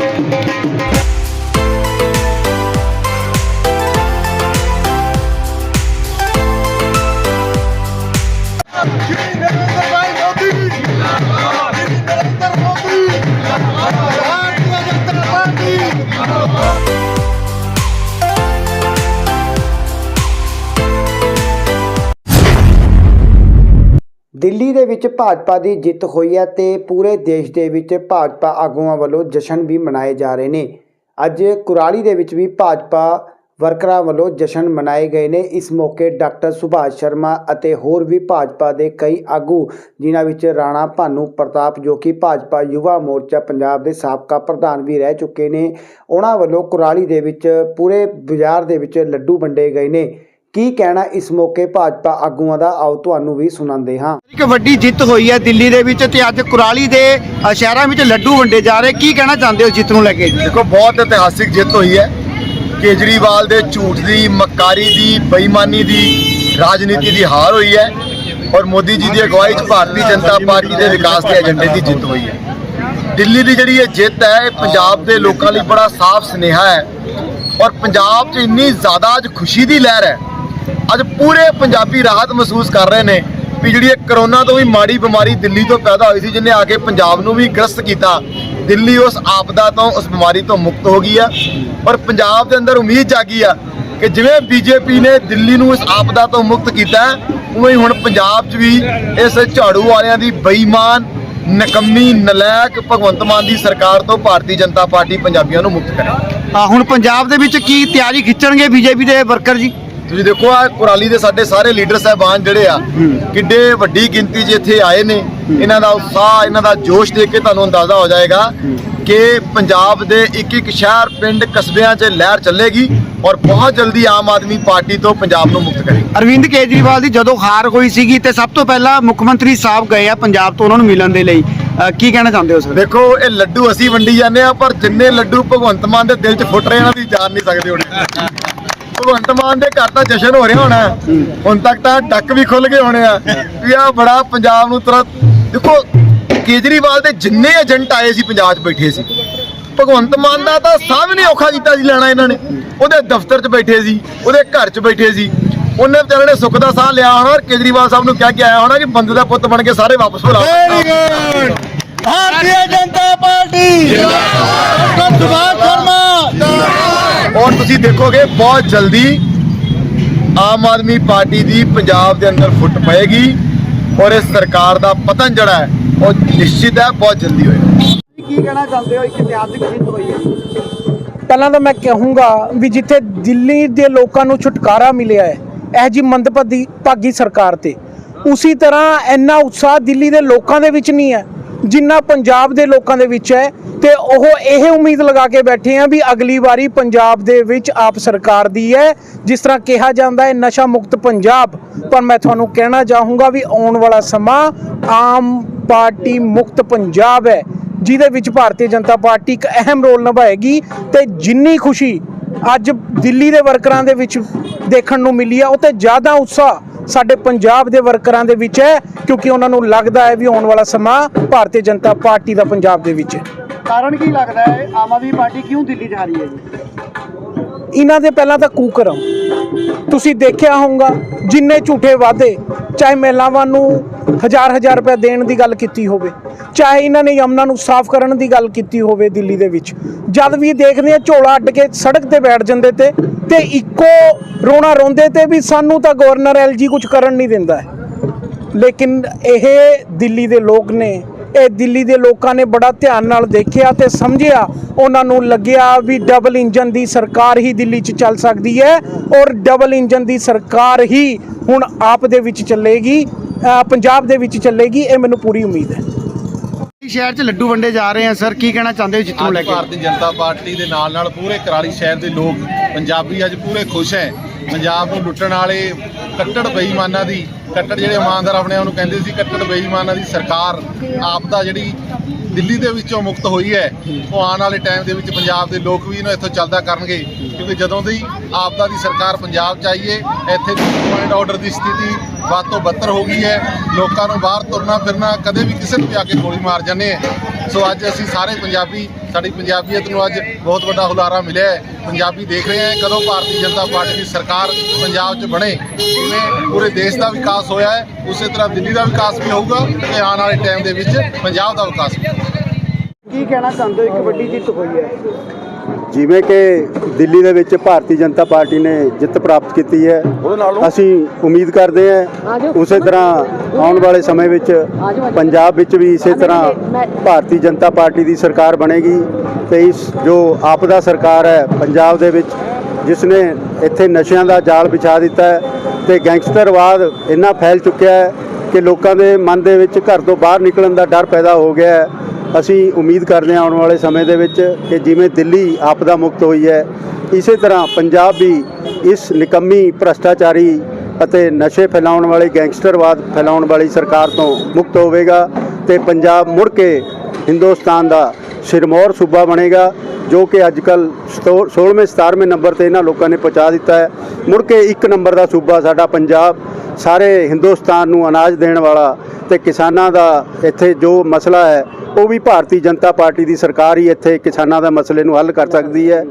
Thank you. Delhi ਦੇ ਵਿੱਚ ਭਾਜਪਾ ਦੀ ਜਿੱਤ ਹੋਈ ਹੈ ਤੇ ਪੂਰੇ ਦੇਸ਼ ਦੇ ਵਿੱਚ ਭਾਜਪਾ ਆਗੂਆਂ ਵੱਲੋਂ ਜਸ਼ਨ ਵੀ ਮਨਾਏ ਜਾ ਰਹੇ ਨੇ। ਅੱਜ ਕੁਰਾਲੀ ਦੇ ਵਿੱਚ ਵੀ ਭਾਜਪਾ ਵਰਕਰਾਂ ਵੱਲੋਂ ਜਸ਼ਨ ਮਨਾਏ ਗਏ ਨੇ। ਇਸ ਮੌਕੇ ਡਾਕਟਰ ਸੁਭਾਸ਼ ਸ਼ਰਮਾ ਅਤੇ ਹੋਰ ਵੀ ਭਾਜਪਾ ਦੇ ਕਈ ਆਗੂ, ਜਿਨ੍ਹਾਂ ਵਿੱਚ ਰਾਣਾ ਭਾਨੂ ਪ੍ਰਤਾਪ ਜੋ ਕਿ ਭਾਜਪਾ ਯੁਵਾ ਮੋਰਚਾ ਪੰਜਾਬ ਦੇ ਸਾਬਕਾ ਪ੍ਰਧਾਨ ਵੀ ਰਹਿ ਚੁੱਕੇ ਨੇ, ਉਹਨਾਂ ਵੱਲੋਂ ਕੁਰਾਲੀ ਦੇ ਵਿੱਚ ਪੂਰੇ ਬਾਜ਼ਾਰ ਦੇ ਵਿੱਚ ਲੱਡੂ ਵੰਡੇ ਗਏ ਨੇ। ਕੀ ਕਹਿਣਾ ਇਸ ਮੌਕੇ ਭਾਜਪਾ ਆਗੂਆਂ ਦਾ? ਆਓ ਤੁਹਾਨੂੰ ਵੀ ਸੁਣਾਉਂਦੇ ਹਾਂ। ਇੱਕ ਵੱਡੀ ਜਿੱਤ ਹੋਈ ਹੈ ਦਿੱਲੀ ਦੇ ਵਿੱਚ ਤੇ ਅੱਜ ਕੁਰਾਲੀ ਦੇ ਸ਼ਹਿਰਾਂ ਵਿੱਚ ਲੱਡੂ ਵੰਡੇ ਜਾ ਰਹੇ। ਕੀ ਕਹਿਣਾ ਚਾਹੁੰਦੇ ਹੋ ਜਿੱਤ ਨੂੰ ਲੈ ਕੇ? ਦੇਖੋ ਬਹੁਤ ਇਤਿਹਾਸਿਕ ਜਿੱਤ ਹੋਈ ਹੈ। ਕੇਜਰੀਵਾਲ ਦੇ ਝੂਠ ਦੀ ਮੱਕਾਰੀ ਦੀ ਬੇਈਮਾਨੀ ਦੀ ਰਾਜਨੀਤੀ ਦੀ ਹਾਰ ਹੋਈ ਹੈ। ਔਰ ਮੋਦੀ ਜੀ ਦੀ ਅਗਵਾਈ 'ਚ ਭਾਰਤੀ ਜਨਤਾ ਪਾਰਟੀ ਦੇ ਵਿਕਾਸ ਦੇ ਏਜੰਡੇ ਦੀ ਜਿੱਤ ਹੋਈ ਹੈ। ਦਿੱਲੀ ਦੀ ਜਿਹੜੀ ਇਹ ਜਿੱਤ ਹੈ ਇਹ ਪੰਜਾਬ ਦੇ ਲੋਕਾਂ ਲਈ ਬੜਾ ਸਾਫ਼ ਸੁਨੇਹਾ ਹੈ। ਔਰ ਪੰਜਾਬ 'ਚ ਇੰਨੀ ਜ਼ਿਆਦਾ ਅੱਜ ਖੁਸ਼ੀ ਦੀ ਲਹਿਰ ਹੈ। ਅੱਜ ਪੂਰੇ ਪੰਜਾਬੀ ਰਾਹਤ ਮਹਿਸੂਸ ਕਰ ਰਹੇ ਨੇ ਵੀ ਜਿਹੜੀ ਇਹ ਕਰੋਨਾ ਤੋਂ ਵੀ ਮਾੜੀ ਬਿਮਾਰੀ ਦਿੱਲੀ ਤੋਂ ਪੈਦਾ ਹੋਈ ਸੀ ਜਿਹਨੇ ਆ ਕੇ ਪੰਜਾਬ ਨੂੰ ਵੀ ਗ੍ਰਸਤ ਕੀਤਾ। ਦਿੱਲੀ ਉਸ ਆਪਦਾ ਤੋਂ ਉਸ ਬਿਮਾਰੀ ਤੋਂ ਮੁਕਤ ਹੋ ਗਈ ਆ। ਔਰ ਪੰਜਾਬ ਦੇ ਅੰਦਰ ਉਮੀਦ ਜਾਗੀ ਆ ਕਿ ਜਿਵੇਂ ਬੀਜੇਪੀ ਨੇ ਦਿੱਲੀ ਨੂੰ ਇਸ ਆਪਦਾ ਤੋਂ ਮੁਕਤ ਕੀਤਾ ਉਵੇਂ ਹੀ ਹੁਣ ਪੰਜਾਬ 'ਚ ਵੀ ਇਸ ਝਾੜੂ ਵਾਲਿਆਂ ਦੀ ਬੇਈਮਾਨ ਨਕੰਮੀ ਨਲਾਇਕ ਭਗਵੰਤ ਮਾਨ ਦੀ ਸਰਕਾਰ ਤੋਂ ਭਾਰਤੀ ਜਨਤਾ ਪਾਰਟੀ ਪੰਜਾਬੀਆਂ ਨੂੰ ਮੁਕਤ ਕਰੇ। ਅ, ਹੁਣ ਪੰਜਾਬ ਦੇ ਵਿੱਚ ਕੀ ਤਿਆਰੀ ਖਿੱਚਣਗੇ ਬੀਜੇਪੀ ਦੇ ਵਰਕਰ ਜੀ? ਤੁਸੀਂ ਦੇਖੋ ਆ ਕੁਰਾਲੀ ਦੇ ਸਾਡੇ ਸਾਰੇ ਲੀਡਰ ਸਾਹਿਬਾਨ ਜਿਹੜੇ ਆ ਕਿੱਡੇ ਵੱਡੀ ਗਿਣਤੀ 'ਚ ਇੱਥੇ ਆਏ ਨੇ ਇਹਨਾਂ ਦਾ ਉਤਸ਼ਾਹ ਇਹਨਾਂ ਦਾ ਜੋਸ਼ ਦੇਖ ਕੇ ਤੁਹਾਨੂੰ ਅੰਦਾਜ਼ਾ ਹੋ ਜਾਏਗਾ ਕਿ ਪੰਜਾਬ ਦੇ ਇੱਕ ਇੱਕ ਸ਼ਹਿਰ ਪਿੰਡ ਕਸਬਿਆਂ 'ਚ ਲਹਿਰ ਚੱਲੇਗੀ ਔਰ ਬਹੁਤ ਜਲਦੀ ਆਮ ਆਦਮੀ ਪਾਰਟੀ ਤੋਂ ਪੰਜਾਬ ਨੂੰ ਮੁਕਤ ਕਰੇਗੀ। ਅਰਵਿੰਦ ਕੇਜਰੀਵਾਲ ਦੀ ਜਦੋਂ ਹਾਰ ਹੋਈ ਸੀਗੀ ਤੇ ਸਭ ਤੋਂ ਪਹਿਲਾਂ ਮੁੱਖ ਮੰਤਰੀ ਸਾਹਿਬ ਗਏ ਆ ਪੰਜਾਬ ਤੋਂ ਉਹਨਾਂ ਨੂੰ ਮਿਲਣ ਦੇ ਲਈ। ਕੀ ਕਹਿਣਾ ਚਾਹੁੰਦੇ ਹੋ ਸਰ? ਦੇਖੋ ਇਹ ਲੱਡੂ ਅਸੀਂ ਵੰਡੀ ਜਾਂਦੇ ਆ ਪਰ ਜਿੰਨੇ ਲੱਡੂ ਭਗਵੰਤ ਮਾਨ ਦੇ ਦਿਲ 'ਚ ਫੁੱਟ ਰਹੇ ਇਹਨਾਂ ਦੀ ਜਾਣ ਨਹੀਂ ਸਕਦੇ ਹੋਣੇ। ਭਗਵੰਤ ਮਾਨ ਦੇ ਘਰ ਤਾਂ ਜਸ਼ਨ ਹੋ ਰਿਹਾ ਹੋਣਾ। ਹੁਣ ਤੱਕ ਤਾਂ ਡੱਕ ਵੀ ਖੁੱਲ ਗਏ ਹੋਣੇ ਆ। ਵੀ ਆ ਬੜਾ ਪੰਜਾਬ ਨੂੰ ਤੁਰੰਤ ਦੇਖੋ ਕੇਜਰੀਵਾਲ ਦੇ ਜਿੰਨੇ ਏਜੰਟ ਆਏ ਸੀ ਪੰਜਾਬ 'ਚ ਬੈਠੇ ਸੀ। ਭਗਵੰਤ ਮਾਨ ਦਾ ਤਾਂ ਸਾਹ ਵੀ ਨਹੀਂ ਔਖਾ ਕੀਤਾ ਸੀ ਲੈਣਾ ਇਹਨਾਂ ਨੇ। ਉਹਦੇ ਦਫ਼ਤਰ 'ਚ ਬੈਠੇ ਸੀ ਉਹਦੇ ਘਰ 'ਚ ਬੈਠੇ ਸੀ। ਉਹਨੇ ਵਿਚਾਰੇ ਨੇ ਸੁੱਖ ਦਾ ਸਾਹ ਲਿਆ ਹੋਣਾ ਔਰ ਕੇਜਰੀਵਾਲ ਸਾਹਿਬ ਨੂੰ ਕਹਿ ਕੇ ਆਇਆ ਹੋਣਾ ਕਿ ਬੰਦੇ ਦਾ ਪੁੱਤ ਬਣ ਕੇ ਸਾਰੇ ਵਾਪਸ ਬੁਲਾਓ ਭਾਰਤੀ ਜਨਤਾ ਪਾਰਟੀ। ਜਿੰਦਾਬਾਦ। ਸੁਭਾਸ਼ ਸ਼ਰਮਾ। ਔਰ ਤੁਸੀਂ ਦੇਖੋਗੇ ਬਹੁਤ ਜਲਦੀ ਆਮ ਆਦਮੀ ਪਾਰਟੀ ਦੀ ਪੰਜਾਬ ਦੇ ਅੰਦਰ ਫੁੱਟ ਪਏਗੀ ਔਰ ਇਸ ਸਰਕਾਰ ਦਾ ਪਤਨ ਜਿਹੜਾ ਹੈ ਉਹ ਨਿਸ਼ਚਿਤ ਹੈ ਬਹੁਤ ਜਲਦੀ ਹੋਏਗਾ। ਕੀ ਕਹਿਣਾ ਚਾਹੁੰਦੇ ਹੋ? ਇੱਕ ਇਤਿਹਾਸਿਕ ਜਿੱਤ ਹੋਈ ਹੈ। ਪਹਿਲਾਂ ਤਾਂ ਮੈਂ ਕਹੂੰਗਾ ਵੀ ਜਿੱਥੇ ਦਿੱਲੀ ਦੇ ਲੋਕਾਂ ਨੂੰ ਛੁਟਕਾਰਾ ਮਿਲਿਆ ਹੈ ਇਹ ਜੀ ਮੰਦਭਾਗੀ ਭਾਗੀ ਸਰਕਾਰ ਤੇ। ਉਸੇ ਤਰ੍ਹਾਂ ਇੰਨਾ ਉਤਸ਼ਾਹ ਦਿੱਲੀ ਦੇ ਲੋਕਾਂ ਦੇ ਵਿੱਚ ਨਹੀਂ ਹੈ। ਜਿੰਨਾ ਪੰਜਾਬ ਦੇ ਲੋਕਾਂ ਦੇ ਵਿੱਚ ਹੈ ਤੇ ਉਹ ਇਹ ਉਮੀਦ ਲਗਾ ਕੇ ਬੈਠੇ ਆ ਵੀ ਅਗਲੀ ਵਾਰੀ ਪੰਜਾਬ ਦੇ ਵਿੱਚ ਆਪ ਸਰਕਾਰ ਦੀ ਹੈ। ਜਿਸ ਤਰ੍ਹਾਂ ਕਿਹਾ ਜਾਂਦਾ ਹੈ, ਨਸ਼ਾ ਮੁਕਤ ਪੰਜਾਬ। ਪਰ ਮੈਂ ਤੁਹਾਨੂੰ ਕਹਿਣਾ ਚਾਹੂੰਗਾ ਵੀ ਆਉਣ ਵਾਲਾ ਸਮਾਂ ਆਮ ਪਾਰਟੀ ਮੁਕਤ ਪੰਜਾਬ ਹੈ, ਜਿਹਦੇ ਵਿੱਚ ਭਾਰਤੀ ਜਨਤਾ ਪਾਰਟੀ ਇੱਕ ਅਹਿਮ ਰੋਲ ਨਿਭਾਏਗੀ ਤੇ ਜਿੰਨੀ ਖੁਸ਼ੀ ਅੱਜ ਦਿੱਲੀ ਦੇ ਵਰਕਰਾਂ ਦੇ ਵਿੱਚ ਦੇਖਣ ਨੂੰ ਮਿਲੀ ਹੈ, ਉਹ ਤੇ ਜ਼ਿਆਦਾ ਉਤਸ਼ਾਹ ਸਾਡੇ ਪੰਜਾਬ ਦੇ ਵਰਕਰਾਂ ਦੇ ਵਿੱਚ ਹੈ ਕਿਉਂਕਿ ਉਹਨਾਂ ਨੂੰ ਲੱਗਦਾ ਹੈ ਵੀ ਆਉਣ ਵਾਲਾ ਸਮਾਂ ਭਾਰਤੀ ਜਨਤਾ ਪਾਰਟੀ ਦਾ ਪੰਜਾਬ ਦੇ ਵਿੱਚ ਹੈ। ਕਾਰਨ ਕੀ ਲੱਗਦਾ ਹੈ? ਆਮ ਆਦਮੀ ਪਾਰਟੀ ਕਿਉਂ ਦਿੱਲੀ ਜਾ ਰਹੀ ਹੈ ਜੀ? ਇਹਨਾਂ ਦੇ ਪਹਿਲਾਂ ਤਾਂ ਕੂਕਰਮ ਤੁਸੀਂ ਦੇਖਿਆ ਹੋਊਗਾ ਜਿੰਨੇ ਝੂਠੇ ਵਾਅਦੇ ਚਾਹੇ ਮਹਿਲਾਵਾਂ ਨੂੰ ਹਜ਼ਾਰ ਹਜ਼ਾਰ ਰੁਪਏ ਦੇਣ ਦੀ ਗੱਲ ਕੀਤੀ ਹੋਵੇ, ਚਾਹੇ ਇਹਨਾਂ ਨੇ ਯਮਨਾ ਨੂੰ ਸਾਫ਼ ਕਰਨ ਦੀ ਗੱਲ ਕੀਤੀ ਹੋਵੇ ਦਿੱਲੀ ਦੇ ਵਿੱਚ। ਜਦ ਵੀ ਦੇਖਦੇ ਆ ਝੋਲਾ ਅੱਡ ਕੇ ਸੜਕ ਤੇ ਬੈਠ ਜਾਂਦੇ ਤੇ ਤੇ ਇੱਕੋ ਰੋਣਾ ਰੋਂਦੇ ਤੇ ਵੀ ਸਾਨੂੰ ਤਾਂ ਗਵਰਨਰ ਐਲਜੀ ਕੁਝ ਕਰਨ ਨਹੀਂ ਦਿੰਦਾ ਲੇਕਿਨ ਇਹ ਦਿੱਲੀ ਦੇ ਲੋਕ ਨੇ, ਇਹ ਦਿੱਲੀ ਦੇ ਲੋਕਾਂ ਨੇ ਬੜਾ ਧਿਆਨ ਨਾਲ ਦੇਖਿਆ ਤੇ ਸਮਝਿਆ। ਉਹਨਾਂ ਨੂੰ ਲੱਗਿਆ ਵੀ ਡਬਲ ਇੰਜਨ ਦੀ ਸਰਕਾਰ ਹੀ ਦਿੱਲੀ 'ਚ ਚੱਲ ਸਕਦੀ ਹੈ ਔਰ ਡਬਲ ਇੰਜਨ ਦੀ ਸਰਕਾਰ ਹੀ ਹੁਣ ਆਪ ਦੇ ਵਿੱਚ ਚੱਲੇਗੀ। ਪੰਜਾਬ ਦੇ ਵਿੱਚ ਚੱਲੇਗੀ ਇਹ ਮੈਨੂੰ ਪੂਰੀ ਉਮੀਦ ਹੈ। ਸ਼ਹਿਰ 'ਚ ਲੱਡੂ ਵੰਡੇ ਜਾ ਰਹੇ ਆ ਸਰ? ਕੀ ਕਹਿਣਾ ਚਾਹੁੰਦੇ ਹੋ ਜਿੱਤ ਨੂੰ ਲੈ ਕੇ? ਭਾਰਤੀ ਜਨਤਾ ਪਾਰਟੀ ਦੇ ਨਾਲ ਨਾਲ ਪੂਰੇ ਕਰਾਲੀ ਸ਼ਹਿਰ ਦੇ ਲੋਕ ਪੰਜਾਬੀ ਅੱਜ ਪੂਰੇ ਖੁਸ਼ ਹੈ। ਪੰਜਾਬ ਨੂੰ ਲੁੱਟਣ ਵਾਲੇ ਕੱਟੜ ਬੇਈਮਾਨਾਂ ਦੀ ਕੱਟੜ ਜਿਹੜੇ ਇਮਾਨਦਾਰ ਆਪਣੇ ਆਪ ਨੂੰ ਕਹਿੰਦੇ ਸੀ ਕੱਟੜ ਬੇਈਮਾਨਾਂ ਦੀ ਸਰਕਾਰ ਆਪ ਦਾ ਜਿਹੜੀ ਦਿੱਲੀ ਦੇ ਵਿੱਚੋਂ ਮੁਕਤ ਹੋਈ ਹੈ ਉਹ ਆਉਣ ਵਾਲੇ ਟਾਈਮ ਦੇ ਵਿੱਚ ਪੰਜਾਬ ਦੇ ਲੋਕ ਵੀ ਇਹਨੂੰ ਇੱਥੋਂ ਚੱਲਦਾ ਕਰਨਗੇ। ਕਿਉਂਕਿ ਜਦੋਂ ਦੀ ਆਪਦਾ ਦੀ ਸਰਕਾਰ ਪੰਜਾਬ ਚ ਆਈ ਹੈ ਇੱਥੇ ਦੀ ਪੁਆਇੰਟ ਆਰਡਰ ਦੀ ਸਥਿਤੀ ਵੱਧ ਤੋਂ ਬੱਤਰ ਹੋ ਗਈ ਹੈ। ਲੋਕਾਂ ਨੂੰ ਬਾਹਰ ਤੁਰਨਾ ਫਿਰਨਾ ਕਦੇ ਵੀ ਕਿਸੇ ਨੂੰ ਵੀ ਆ ਕੇ ਗੋਲੀ ਮਾਰ ਜਾਂਦੇ ਆ। ਸੋ ਅੱਜ ਅਸੀਂ ਸਾਰੇ ਪੰਜਾਬੀ, ਸਾਡੀ ਪੰਜਾਬੀਅਤ ਨੂੰ ਅੱਜ ਬਹੁਤ ਵੱਡਾ ਹੁਲਾਰਾ ਮਿਲਿਆ ਹੈ। ਪੰਜਾਬੀ ਦੇਖ ਰਹੇ ਹਾਂ ਕਦੋਂ ਭਾਰਤੀ ਜਨਤਾ ਪਾਰਟੀ ਦੀ ਸਰਕਾਰ ਪੰਜਾਬ 'ਚ ਬਣੇ। ਜਿਵੇਂ ਪੂਰੇ ਦੇਸ਼ ਦਾ ਵਿਕਾਸ ਹੋਇਆ ਹੈ, ਉਸੇ ਤਰ੍ਹਾਂ ਦਿੱਲੀ ਦਾ ਵਿਕਾਸ ਵੀ ਹੋਊਗਾ ਤੇ ਆਉਣ ਵਾਲੇ ਟਾਈਮ ਦੇ ਵਿੱਚ ਪੰਜਾਬ ਦਾ ਵਿਕਾਸ ਵੀ ਹੋਊਗਾ। ਕੀ ਕਹਿਣਾ ਚਾਹੁੰਦੇ ਹੋ? ਇੱਕ ਵੱਡੀ ਜਿੱਤ ਹੋਈ ਹੈ। ਜਿਵੇਂ ਕਿ ਦਿੱਲੀ ਦੇ ਵਿੱਚ ਭਾਰਤੀ ਜਨਤਾ ਪਾਰਟੀ ਨੇ ਜਿੱਤ ਪ੍ਰਾਪਤ ਕੀਤੀ ਹੈ ਅਸੀਂ ਉਮੀਦ ਕਰਦੇ ਹਾਂ ਉਸੇ ਤਰ੍ਹਾਂ ਆਉਣ ਵਾਲੇ ਸਮੇਂ ਵਿੱਚ ਪੰਜਾਬ ਵਿੱਚ ਵੀ ਇਸੇ ਤਰ੍ਹਾਂ ਭਾਰਤੀ ਜਨਤਾ ਪਾਰਟੀ ਦੀ ਸਰਕਾਰ ਬਣੇਗੀ ਤੇ ਇਸ ਜੋ ਆਪਦਾ ਸਰਕਾਰ ਹੈ ਪੰਜਾਬ ਦੇ ਵਿੱਚ ਜਿਸ ਨੇ ਇੱਥੇ ਨਸ਼ਿਆਂ ਦਾ ਜਾਲ ਵਿਛਾ ਦਿੱਤਾ ਹੈ ਤੇ ਗੈਂਗਸਟਰਵਾਦ ਇੰਨਾ ਫੈਲ ਚੁੱਕਿਆ ਹੈ ਕਿ ਲੋਕਾਂ ਦੇ ਮਨ ਦੇ ਵਿੱਚ ਘਰ ਤੋਂ ਬਾਹਰ ਨਿਕਲਣ ਦਾ ਡਰ ਪੈਦਾ ਹੋ ਗਿਆ ਹੈ। ਅਸੀਂ ਉਮੀਦ ਕਰਦੇ ਹਾਂ ਆਉਣ ਵਾਲੇ ਸਮੇਂ ਦੇ ਵਿੱਚ ਕਿ ਜਿਵੇਂ ਦਿੱਲੀ ਆਪਦਾ ਮੁਕਤ ਹੋਈ ਹੈ, ਇਸੇ ਤਰ੍ਹਾਂ ਪੰਜਾਬ ਵੀ ਇਸ ਨਿਕੰਮੀ ਭ੍ਰਸ਼ਟਾਚਾਰੀ ਅਤੇ ਨਸ਼ੇ ਫੈਲਾਉਣ ਵਾਲੇ ਗੈਂਗਸਟਰਵਾਦ ਫੈਲਾਉਣ ਵਾਲੀ ਸਰਕਾਰ ਤੋਂ ਮੁਕਤ ਹੋਵੇਗਾ ਤੇ ਪੰਜਾਬ ਮੁੜ ਕੇ ਹਿੰਦੁਸਤਾਨ ਦਾ ਸਿਰਮੌਰ ਸੂਬਾ ਬਣੇਗਾ, ਜੋ ਕਿ ਅੱਜ ਕੱਲ 16ਵੇਂ 17ਵੇਂ ਨੰਬਰ ਤੇ ਇਹਨਾਂ ਲੋਕਾਂ ਨੇ ਪਹੁੰਚਾ ਦਿੱਤਾ ਹੈ। ਮੁੜ ਕੇ ਇੱਕ ਨੰਬਰ ਦਾ ਸੂਬਾ ਸਾਡਾ ਪੰਜਾਬ, ਸਾਰੇ ਹਿੰਦੁਸਤਾਨ ਨੂੰ ਅਨਾਜ ਦੇਣ ਵਾਲਾ ਤੇ ਕਿਸਾਨਾਂ ਦਾ ਇੱਥੇ ਜੋ ਮਸਲਾ ਹੈ, ਉਹ ਵੀ ਭਾਰਤੀ ਜਨਤਾ ਪਾਰਟੀ ਦੀ ਸਰਕਾਰ ਹੀ ਇੱਥੇ ਕਿਸਾਨਾਂ ਦਾ ਮਸਲੇ ਨੂੰ ਹੱਲ ਕਰ ਸਕਦੀ ਹੈ।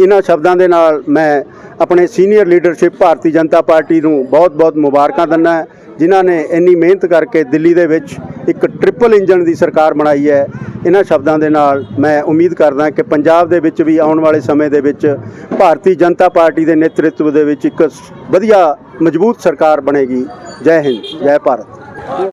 ਇਹਨਾਂ ਸ਼ਬਦਾਂ ਦੇ ਨਾਲ ਮੈਂ ਆਪਣੇ senior leadership Bharatiya Janata party ਨੂੰ ਬਹੁਤ-ਬਹੁਤ ਮੁਬਾਰਕਾਂ ਦਿੰਦਾ ਜਿਨ੍ਹਾਂ ਨੇ ਇੰਨੀ ਮਿਹਨਤ ਕਰਕੇ ਦਿੱਲੀ ਦੇ ਵਿੱਚ ਇੱਕ ਟ੍ਰਿਪਲ ਇੰਜਨ ਦੀ ਸਰਕਾਰ ਬਣਾਈ ਹੈ, ਇਹਨਾਂ ਸ਼ਬਦਾਂ ਦੇ ਨਾਲ ਮੈਂ ਉਮੀਦ ਕਰਦਾ ਕਿ ਪੰਜਾਬ ਦੇ ਵਿੱਚ ਵੀ ਆਉਣ ਵਾਲੇ ਸਮੇਂ ਦੇ ਵਿੱਚ ਭਾਰਤੀ ਜਨਤਾ ਪਾਰਟੀ ਦੇ ਨੇਤਰਤਵ ਦੇ ਵਿੱਚ ਇੱਕ ਵਧੀਆ, ਮਜ਼ਬੂਤ ਸਰਕਾਰ ਬਣੇਗੀ। ਜੈ ਹਿੰਦ, ਜੈ ਭਾਰਤ।